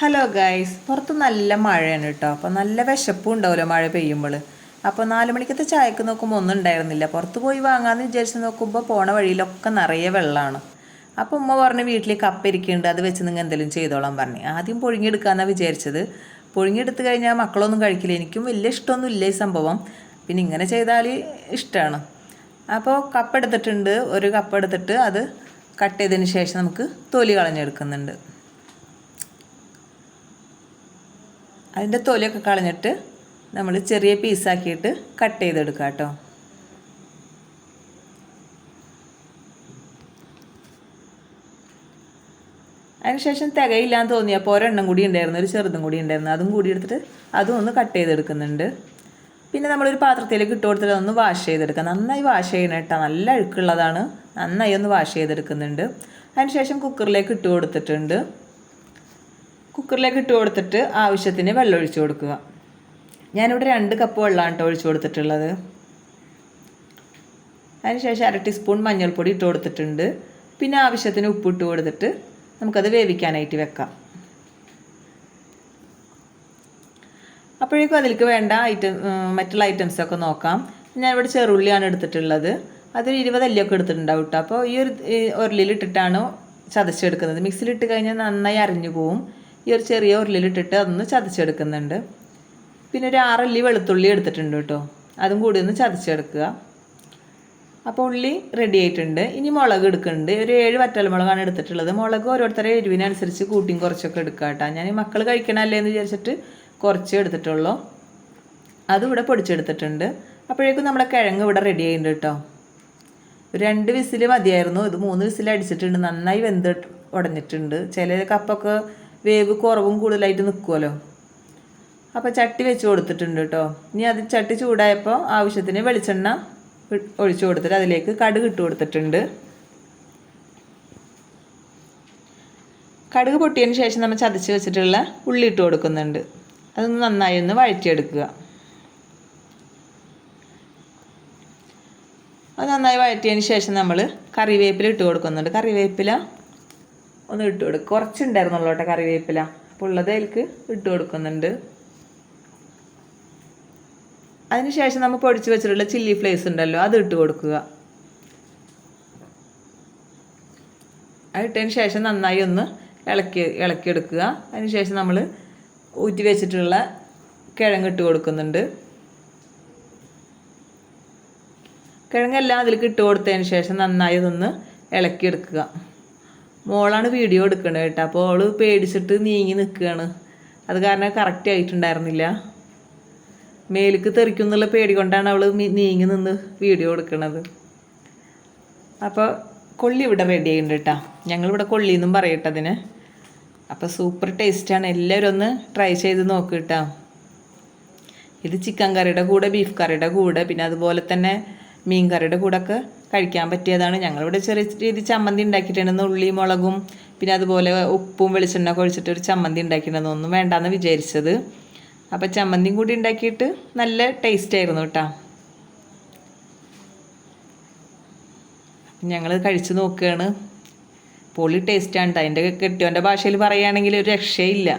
Hello guys പുറത്ത് നല്ല മഴയാണ് കേട്ടോ അപ്പോൾ നല്ല വിശപ്പും ഉണ്ടാവുമല്ലോ മഴ പെയ്യുമ്പോൾ. അപ്പോൾ നാല് മണിക്കത്തെ ചായക്ക് നോക്കുമ്പോൾ ഒന്നും ഉണ്ടായിരുന്നില്ല. പുറത്ത് പോയി വാങ്ങാമെന്ന് വിചാരിച്ച് നോക്കുമ്പോൾ പോണ വഴിയിലൊക്കെ നിറയെ വെള്ളമാണ്. അപ്പോൾ ഉമ്മ പറഞ്ഞ് വീട്ടിൽ കപ്പ ഇരിക്കുന്നുണ്ട്. അത് വെച്ച് നിങ്ങൾ എന്തെങ്കിലും ചെയ്തോളാം പറഞ്ഞു. ആദ്യം പുഴുങ്ങിയെടുക്കാമെന്നാണ് വിചാരിച്ചത്. പുഴുങ്ങിയെടുത്ത് കഴിഞ്ഞാൽ മക്കളൊന്നും കഴിക്കില്ല. എനിക്കും വലിയ ഇഷ്ടമൊന്നും ഇല്ല ഈ സംഭവം. പിന്നെ ഇങ്ങനെ ചെയ്താൽ ഇഷ്ടമാണ്. അപ്പോൾ കപ്പ് എടുത്തിട്ടുണ്ട്. ഒരു കപ്പ് എടുത്തിട്ട് അത് കട്ട് ചെയ്തതിന് ശേഷം നമുക്ക് തൊലി കളഞ്ഞെടുക്കുന്നുണ്ട്. അതിന്റെ തൊലിയൊക്കെ കളഞ്ഞിട്ട് നമ്മൾ ചെറിയ പീസാക്കിയിട്ട് കട്ട് ചെയ്തെടുക്കുക കേട്ടോ. അതിനുശേഷം തികയില്ലാന്ന് തോന്നിയപ്പോൾ ഒരെണ്ണം കൂടി ഉണ്ടായിരുന്നു ഒരു ചെറുതും കൂടി ഉണ്ടായിരുന്നു. അതും കൂടി എടുത്തിട്ട് അതും ഒന്ന് കട്ട് ചെയ്തെടുക്കുന്നുണ്ട്. പിന്നെ നമ്മളൊരു പാത്രത്തിലേക്ക് ഇട്ട് കൊടുത്തിട്ട് ഒന്ന് വാഷ് ചെയ്തെടുക്കുക. നന്നായി വാഷ് ചെയ്യണം കേട്ടോ. നല്ല അഴുക്കുള്ളതാണ്. നന്നായി ഒന്ന് വാഷ് ചെയ്തെടുക്കുന്നുണ്ട്. അതിനുശേഷം കുക്കറിലേക്ക് ഇട്ട് കൊടുത്തിട്ടുണ്ട്. കുക്കറിലേക്ക് ഇട്ട് കൊടുത്തിട്ട് ആവശ്യത്തിന് വെള്ളം ഒഴിച്ചു കൊടുക്കുക. ഞാനിവിടെ രണ്ട് കപ്പ് വെള്ളമാണ് കേട്ടോ ഒഴിച്ചു കൊടുത്തിട്ടുള്ളത്. അതിനുശേഷം അര ടീസ്പൂൺ മഞ്ഞൾപ്പൊടി ഇട്ട് കൊടുത്തിട്ടുണ്ട്. പിന്നെ ആവശ്യത്തിന് ഉപ്പ് ഇട്ട് കൊടുത്തിട്ട് നമുക്കത് വേവിക്കാനായിട്ട് വെക്കാം. അപ്പോഴേക്കും അതിലേക്ക് വേണ്ട ഐറ്റം മറ്റുള്ള ഐറ്റംസൊക്കെ നോക്കാം. ഞാനിവിടെ ചെറുള്ളിയാണ് എടുത്തിട്ടുള്ളത്. അതൊരു ഇരുപത് അല്ലിയൊക്കെ എടുത്തിട്ടുണ്ടാവും കേട്ടോ അപ്പോൾ ഈ ഒരു ഉരുളിയിലിട്ടിട്ടാണ് ചതച്ചെടുക്കുന്നത്. മിക്സിയിലിട്ട് കഴിഞ്ഞാൽ നന്നായി അരിഞ്ഞു പോവും. ഈ ഒരു ചെറിയ ഉരുളിയിലിട്ടിട്ട് അതൊന്ന് ചതച്ചെടുക്കുന്നുണ്ട്. പിന്നെ ഒരു ആറല്ലി വെളുത്തുള്ളി എടുത്തിട്ടുണ്ട് കേട്ടോ. അതും കൂടി ഒന്ന് ചതച്ചെടുക്കുക. അപ്പോൾ ഉള്ളി റെഡി ആയിട്ടുണ്ട്. ഇനി മുളക് എടുക്കുന്നുണ്ട്. ഒരു ഏഴ് വറ്റൽമുളകാണ് എടുത്തിട്ടുള്ളത്. മുളക് ഓരോരുത്തരെ എരിവിനനുസരിച്ച് കൂട്ടിയും കുറച്ചൊക്കെ എടുക്കുക കേട്ടോ. ഞാൻ മക്കൾ കഴിക്കണമല്ലേ എന്ന് വിചാരിച്ചിട്ട് കുറച്ച് എടുത്തിട്ടുള്ളൂ. അതിവിടെ പൊടിച്ചെടുത്തിട്ടുണ്ട്. അപ്പോഴേക്കും നമ്മുടെ കിഴങ്ങ് ഇവിടെ റെഡി ആയിട്ടുണ്ട് കേട്ടോ. രണ്ട് വിസിൽ മതിയായിരുന്നു. ഇത് മൂന്ന് വിസിൽ അടിച്ചിട്ടുണ്ട്. നന്നായി വെന്ത് ഉടഞ്ഞിട്ടുണ്ട്. ചില കപ്പൊക്കെ വേവ് കുറവും കൂടുതലായിട്ട് നിൽക്കുമല്ലോ അപ്പോൾ ചട്ടി വെച്ച് കൊടുത്തിട്ടുണ്ട് കേട്ടോ ഇനി അത് ചട്ടി ചൂടായപ്പോൾ ആവശ്യത്തിന് വെളിച്ചെണ്ണ ഒഴിച്ചു കൊടുത്തിട്ട് അതിലേക്ക് കടുക് ഇട്ട് കൊടുത്തിട്ടുണ്ട്. കടുക് പൊട്ടിയതിന് ശേഷം നമ്മൾ ചതച്ച് വെച്ചിട്ടുള്ള ഉള്ളി ഇട്ട് കൊടുക്കുന്നുണ്ട്. അതൊന്ന് നന്നായി ഒന്ന് വഴറ്റിയെടുക്കുക. അത് നന്നായി വഴറ്റിയതിന് ശേഷം നമ്മൾ കറിവേപ്പില ഇട്ട് കൊടുക്കുന്നുണ്ട്. കറിവേപ്പില ഒന്ന് ഇട്ട് കൊടുക്കും. കുറച്ചുണ്ടായിരുന്നുള്ളൂ കേട്ടോ കറിവേപ്പില. അപ്പോൾ ഉള്ളത് അതിലേക്ക് ഇട്ട് കൊടുക്കുന്നുണ്ട്. അതിനുശേഷം നമ്മൾ പൊടിച്ച് വെച്ചിട്ടുള്ള ചില്ലി ഫ്ലേസ് ഉണ്ടല്ലോ അത് ഇട്ട് കൊടുക്കുക. അതിട്ടതിന് ശേഷം നന്നായി ഒന്ന് ഇളക്കി ഇളക്കിയെടുക്കുക. അതിനുശേഷം നമ്മൾ ഊറ്റി വെച്ചിട്ടുള്ള കിഴങ്ങ് ഇട്ട് കൊടുക്കുന്നുണ്ട്. കിഴങ്ങെല്ലാം അതിലേക്ക് ഇട്ട് കൊടുത്തതിന് ശേഷം നന്നായി ഇതൊന്ന് ഇളക്കിയെടുക്കുക. മോളാണ് വീഡിയോ എടുക്കണത് കേട്ടോ. അപ്പോൾ അവൾ പേടിച്ചിട്ട് നീങ്ങി നിൽക്കുകയാണ് അത് കാരണം കറക്റ്റ് ആയിട്ടുണ്ടായിരുന്നില്ല. മേലേക്ക് തെറിക്കും എന്നുള്ള പേടി കൊണ്ടാണ് അവൾ നീങ്ങി നിന്ന് വീഡിയോ എടുക്കുന്നത് അപ്പോൾ കൊള്ളി ഇവിടെ റെഡി ആയിട്ടുണ്ട് കേട്ടോ. ഞങ്ങളിവിടെ കൊള്ളി എന്നും പറയട്ടെ അതിന്. അപ്പോൾ സൂപ്പർ ടേസ്റ്റാണ് എല്ലാവരും ഒന്ന് ട്രൈ ചെയ്ത് നോക്ക് കേട്ടോ. ഇത് ചിക്കൻ കറിയുടെ കൂടെ ബീഫ് കറിയുടെ കൂടെ പിന്നെ അതുപോലെ തന്നെ മീൻ കറിയുടെ കൂടെ ഒക്കെ കഴിക്കാൻ പറ്റിയതാണ്. ഞങ്ങളിവിടെ ചെറിയ രീതിയിൽ ചമ്മന്തി ഉണ്ടാക്കിയിട്ടുണ്ട്. ഉള്ളി മുളകും പിന്നെ അതുപോലെ ഉപ്പും വെളിച്ചെണ്ണ ഒഴിച്ചിട്ട് ഒരു ചമ്മന്തി ഉണ്ടാക്കിയിട്ടുണ്ടെന്ന് ഒന്നും വേണ്ടാന്ന് വിചാരിച്ചത്. അപ്പോൾ ചമ്മന്തിയും കൂടി ഉണ്ടാക്കിയിട്ട് നല്ല ടേസ്റ്റ് ആയിരുന്നു കേട്ടോ. ഞങ്ങൾ കഴിച്ചു നോക്കുകയാണ് പൊളി ടേസ്റ്റാണ് കേട്ടോ അതിന്റെ കെട്ടിയോന്റെ ഭാഷയിൽ പറയുകയാണെങ്കിൽ ഒരു രക്ഷയില്ല.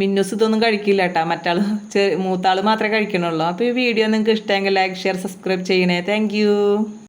മിന്നൂസ് ഇതൊന്നും കഴിക്കില്ല കേട്ടോ മറ്റാൾ മൂത്താൾ മാത്രമേ കഴിക്കണുള്ളൂ അപ്പോൾ ഈ വീഡിയോ നിങ്ങൾക്ക് ഇഷ്ടമെങ്കിൽ ലൈക്ക് ഷെയർ സബ്സ്ക്രൈബ് ചെയ്യണേ. താങ്ക്